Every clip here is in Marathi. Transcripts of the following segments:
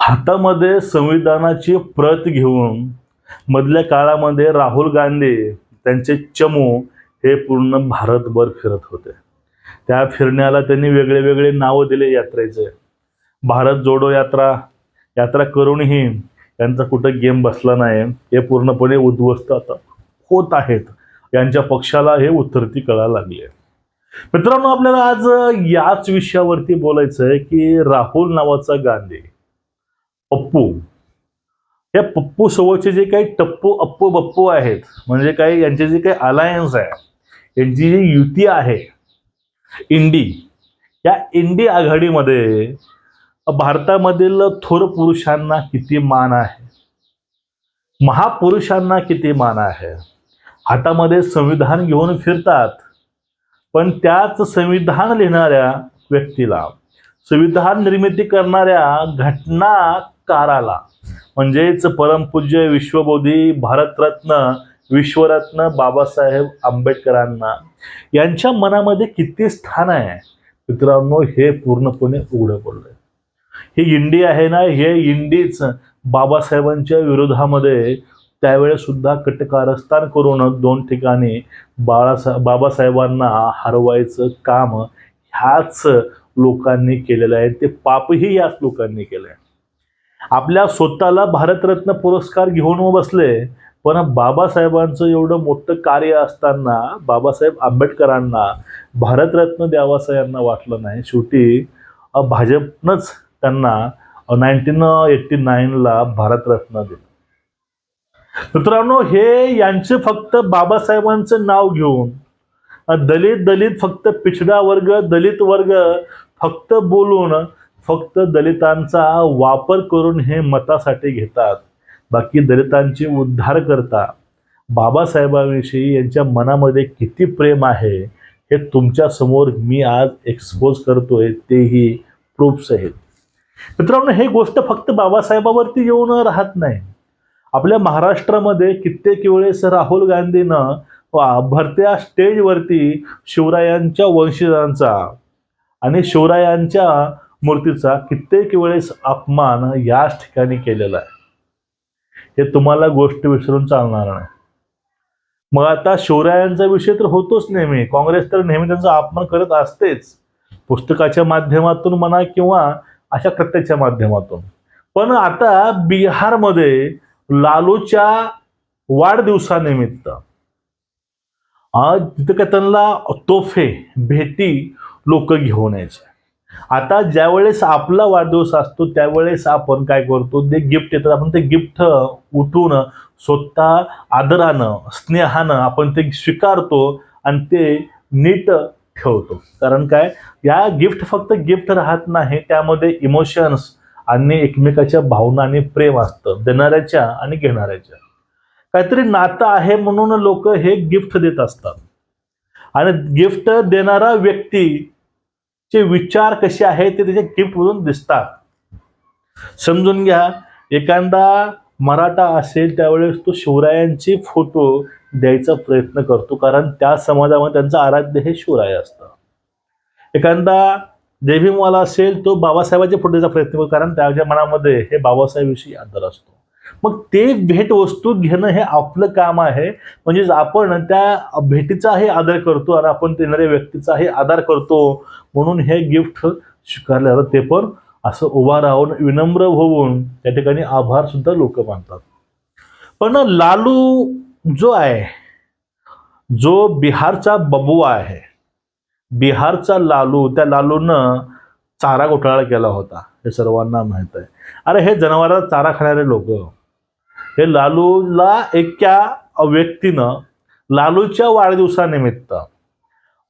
हातामध्ये संविधानाची प्रत घेऊन मधल्या काळामध्ये राहुल गांधी त्यांचे चमू हे पूर्ण भारतभर फिरत होते. त्या फिरण्याला त्यांनी वेगळे वेगळे नावं दिले यात्रेचे. भारत जोडो यात्रा यात्रा करूनही यांचा कुठं गेम बसला नाही हे पूर्णपणे उद्ध्वस्त आता होत आहेत. यांच्या पक्षाला हे उत्तरती कळायला लागले. मित्रांनो आपल्याला आज याच विषयावरती बोलायचं आहे की राहुल नावाचा गांधी पप्पू. या पप्पू सोबतचे जे काही टप्पू अप्पू बप्पू आहेत म्हणजे काही यांचे जे काही अलायन्स आहे यांची जी युती आहे इंडी या इंडी आघाडीमध्ये भारतामधील थोर पुरुषांना किती मान आहे? महापुरुषांना किती मान आहे? हातामध्ये संविधान घेऊन फिरतात पण त्याच संविधान लिहिणाऱ्या व्यक्तीला संविधान निर्मिती करणाऱ्या घटना घटनाकाराला म्हणजेच परमपूज्य विश्वबोधी भारतरत्न विश्वरत्न बाबासाहेब आंबेडकरांना. यांच्या मनामध्ये किती स्थान आहे? मित्रांनो हे पूर्णपणे उघडं पडलंय. ही इंडी आहे ना हे इंडीच बाबासाहेबांच्या विरोधामध्ये त्यावेळेस सुद्धा कटकारस्थान करून दोन ठिकाणी बाळासा बाबासाहेबांना हरवायचं काम ह्याच लोकांनी केलेलं आहे. ते पापही याच लोकांनी केलंय. आपल्या स्वतःला भारतरत्न पुरस्कार घेऊन बसले पण बाबासाहेबांचं एवढं मोठं कार्य असताना बाबासाहेब आंबेडकरांना भारतरत्न द्यावासा यांना वाटलं नाही. शेवटी भाजपनंच त्यांना नाईन्टीन एट्टी नाईनला भारतरत्न दिलं. मित्रांनो हे यांचे फक्त बाबासाहेबांचं नाव घेऊन दलित दलित फक्त पिछडा वर्ग दलित वर्ग फक्त बोलून फक्त दलितांचा वापर करून हे मतासाठी घेतात. बाकी दलितांचे उद्धार करता. बाबासाहेबांविषयी यांच्या मनामध्ये किती प्रेम आहे हे तुमच्यासमोर मी आज एक्सपोज करतोय तेही प्रूफ्स आहेत. मित्रांनो हे गोष्ट फक्त बाबासाहेबावरती येऊन राहत नाही. आपल्या महाराष्ट्रामध्ये कित्येक वेळेस राहुल गांधीनं भरत्या स्टेजवरती शिवरायांच्या वंशजांचा आणि शिवरायांच्या मूर्तीचा कित्येक वेळेस अपमान याच ठिकाणी केलेला आहे. हे तुम्हाला गोष्ट विसरून चालणार नाही. मग आता शिवरायांचा विषय तर होतोच नेहमी. काँग्रेस तर नेहमी त्यांचा अपमान करत असतेच. पुस्तकाच्या माध्यमातून म्हणा किंवा अशा कृत्याच्या माध्यमातून. पण आता बिहारमध्ये लालूच्या वाढदिवसानिमित्त तिथं काय त्यांना तोफे भेटी लोक घेऊन यायचे. आता ज्यावेळेस आपला वाढदिवस असतो त्यावेळेस आपण काय करतो? ते गिफ्ट येतात आपण ते गिफ्ट उठून स्वतः आदरानं स्नेहानं आपण ते स्वीकारतो आणि ते नीट ठेवतो. कारण काय? या गिफ्ट फक्त गिफ्ट राहत नाही त्यामध्ये इमोशन्स आणि एकमेकाच्या भावना आणि प्रेम असतं देणाऱ्याच्या आणि घेणाऱ्याच्या. काहीतरी नातं आहे म्हणून लोक हे गिफ्ट देत असतात. आणि गिफ्ट देणारा व्यक्ती चे विचार कसे आहेत ते त्याच्या टिपवरून दिसतात. समजून घ्या एखादा मराठा असेल त्यावेळेस तो शिवरायांचे फोटो द्यायचा प्रयत्न करतो कारण त्या समाजामध्ये त्यांचं आराध्य हे शिवराय असतं. एखादा देवीमाला असेल तो बाबासाहेबांचे फोटो द्यायचा प्रयत्न करतो कारण त्याच्या मनामध्ये हे बाबासाहेबविषयी आदर असतो. मग ते भेटवस्तू घेणं हे आपलं काम आहे. म्हणजेच आपण त्या भेटीचाही आदर करतो आणि आपण देणाऱ्या व्यक्तीचाही आदर करतो. म्हणून हे गिफ्ट स्वीकारलं जातं ते पण असं उभा राहून विनम्र होऊन त्या ठिकाणी आभार सुद्धा लोक मानतात. पण लालू जो आहे जो बिहारचा बबुआ आहे बिहारचा लालू त्या लालूनं चारा घोटाळा केला होता. हे सर्वांना माहीत आहे. अरे हे जनावरात चारा खाणारे लोक. हे लालूला एका व्यक्तीनं लालूच्या वाढदिवसानिमित्त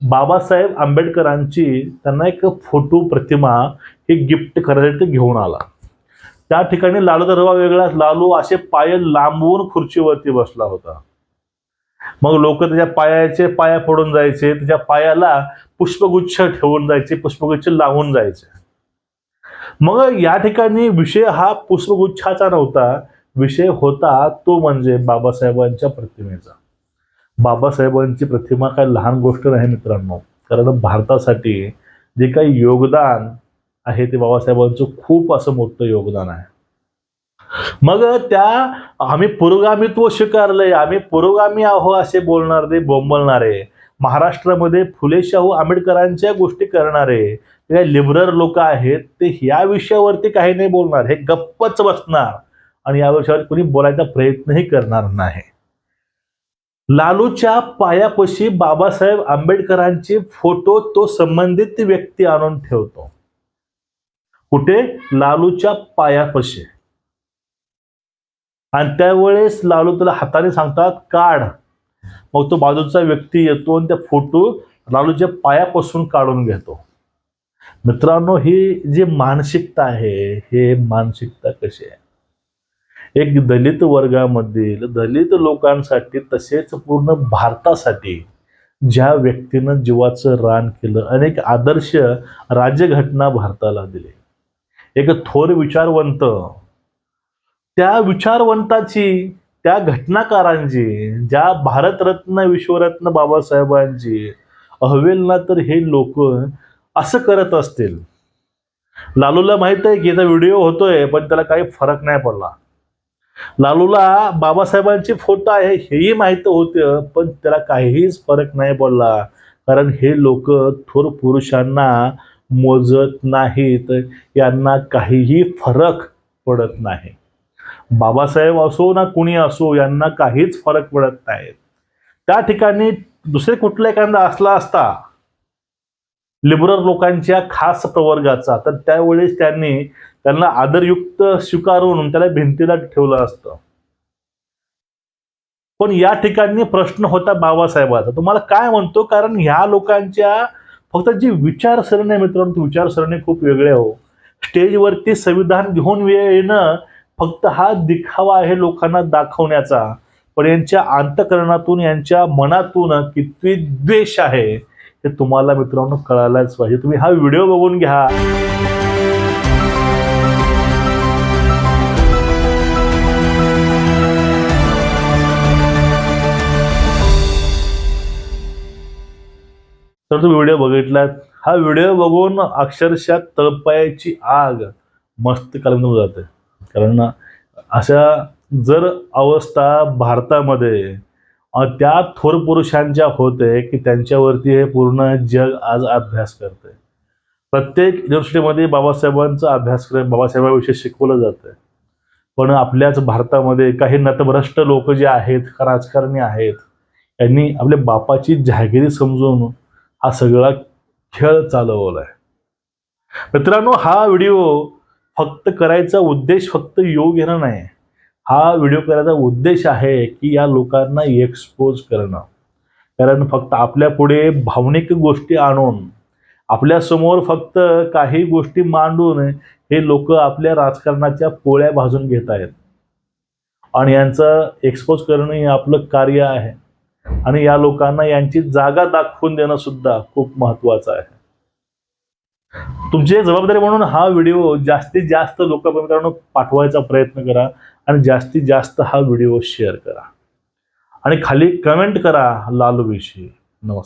बाबासाहेब आंबेडकरांची त्यांना एक फोटो प्रतिमा ही गिफ्ट करायसाठी घेऊन आला. त्या ठिकाणी लालू दरवा वेगळा लालू असे पाय लांबवून खुर्चीवरती बसला होता. मग लोक त्याच्या पायाचे पाया फोडून जायचे त्याच्या पायाला पुष्पगुच्छ ठेवून जायचे पुष्पगुच्छ लावून जायचे. मग या ठिकाणी विषय हा पुष्पगुच्छाचा नव्हता विषय होता तो म्हणजे बाबासाहेबांच्या प्रतिमेचा. बाबासाहेबांची प्रतिमा काय लहान गोष्ट नाही मित्रांनो. कारण भारतासाठी जे काही योगदान आहे ते बाबासाहेबांचं खूप असं मोठं योगदान आहे. मग त्या आम्ही पुरोगामित्व स्वीकारलंय आम्ही पुरोगामी आहो असे बोलणारे बोंबलणारे महाराष्ट्रामध्ये फुले शाहू आंबेडकरांच्या गोष्टी करणारे ते लिबरल लोक आहेत ते ह्या विषयावरती काही नाही बोलणार हे गप्पच बसणार. आणि या विषयावर कुणी बोलायचा प्रयत्नही करणार नाही. लालूच्या पायापाशी बाबासाहेब आंबेडकरांचे फोटो तो संबंधित व्यक्ती आणून ठेवतो. कुठे? लालूच्या पायापाशी. आणि त्यावेळेस लालू तुला हाताने सांगतात काढ. मग तो बाजूचा व्यक्ती येतो आणि त्या फोटो लालूच्या पायापासून काढून घेतो. मित्रांनो ही जी मानसिकता आहे हे मानसिकता कशी आहे? एक दलित वर्गामधील दलित लोकांसाठी तसेच पूर्ण भारतासाठी ज्या व्यक्तीनं जीवाचं रान केलं अनेक आदर्श राज्यघटना भारताला दिले. एक थोर विचारवंत. त्या विचारवंताची त्या घटनाकारांची ज्या भारतरत्न विश्वरत्न बाबासाहेबांची अहवेलना तर हे लोक असं करत असतील. लालूला माहीत आहे की याचा व्हिडिओ होतोय पण त्याला काही फरक नाही पडला. लालूला बाबासाहेबांचे फोटो आहे हेही माहीत होतं पण त्याला काहीच फरक नाही पडला. कारण हे लोक थोर पुरुषांना मोजत नाहीत यांना काहीही फरक पडत नाही. बाबासाहेब असो ना कुणी असो यांना काहीच फरक पडत नाही त्या ठिकाणी दुसरे कुठला एखादा असला असता लिबरल लोकांच्या खास प्रवर्गाचा तर त्यावेळेस त्यांनी त्यांना आदरयुक्त स्वीकारून त्याला भिंतीला ठेवलं असतं. पण या ठिकाणी प्रश्न होता बाबासाहेबाचा. तुम्हाला काय म्हणतो? कारण ह्या लोकांच्या फक्त जी विचारसरणी आहे मित्रांनो ती विचारसरणी खूप वेगळ्या हो. स्टेजवरती संविधान घेऊन येणं फक्त हा दिखावा आहे लोकांना दाखवण्याचा. पण यांच्या अंतकरणातून यांच्या मनातून किती द्वेष आहे हे तुम्हाला मित्रांनो कळायलाच पाहिजे. तुम्ही हा व्हिडिओ बघून घ्या. तर तुम्ही व्हिडिओ बघितलात हा व्हिडिओ बघून अक्षरशः तळपायाची आग मस्त कालमधून जाते. कारण अशा जर अवस्था भारतामध्ये त्या थोर पुरुषांच्या होते की त्यांच्यावरती हे पूर्ण जग आज अभ्यास करते. प्रत्येक युनिव्हर्सिटीमध्ये बाबासाहेबांचा अभ्यासक्रम बाबासाहेबांविषयी शिकवलं जातं. पण आपल्याच भारतामध्ये काही नतभ्रष्ट लोक जे आहेत राजकारणी आहेत यांनी आपल्या बापाची जहागिरी समजून हा सगळा खेळ चालवलाय. मित्रांनो हा व्हिडिओ फक्त करायचा उद्देश फक्त योग घेणं नाही. हा व्हिडिओ करायचा उद्देश आहे की या लोकांना एक्सपोज करणं. कारण फक्त आपल्या पुढे भावनिक गोष्टी आणून आपल्यासमोर फक्त काही गोष्टी मांडून हे लोक आपल्या राजकारणाच्या पोळ्या भाजून घेत आहेत. आणि यांचं एक्सपोज करणं हे आपलं कार्य आहे. आणि या लोकांना यांची जागा दाखवून देणं सुद्धा खूप महत्वाचं आहे. तुमची जबाबदारी म्हणून हा व्हिडिओ जास्तीत जास्त लोकांपर्यंत पाठवायचा प्रयत्न करा आणि जास्तीत जास्त हा व्हिडिओ शेअर करा. आणि खाली कमेंट करा लालूविषयी